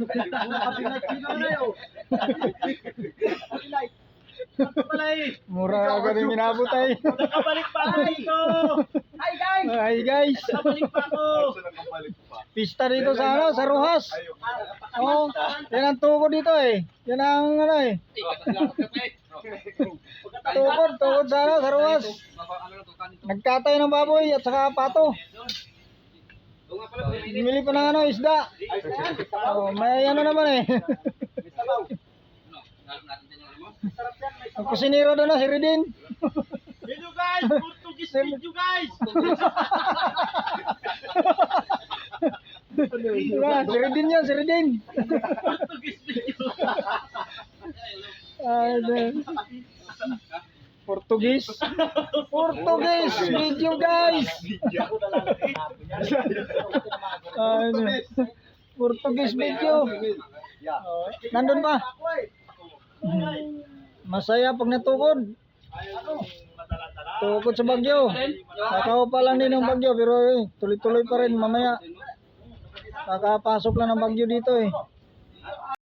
Mura ka rin minabot ay. Nakabalik pa ako! Hi guys! Hi guys. Nakabalik pa ako! Pista dito sa ano, sa Rojas. Oh, yan ang tukod dito eh. Yan ang ano eh. Tukod, tukod sa ano, sa Rojas. Nagkatay ng baboy at saka pato. Bumili pa ng ano, isda. Oh, may ano naman eh. Ang kusinero doon na, si Redin. Video guys! Portuguese video guys! Diba, si Redin yan, si Redin. Portuguese video! Ah, Portugis. Portugis video guys. Ano. Portugis video. Nandun pa. Masaya pag natukod. Tukod sa bagyo. Nakaw pa lang din ng bagyo pero eh, tuloy-tuloy pa rin mamaya. Kakapasok lang ng bagyo dito eh.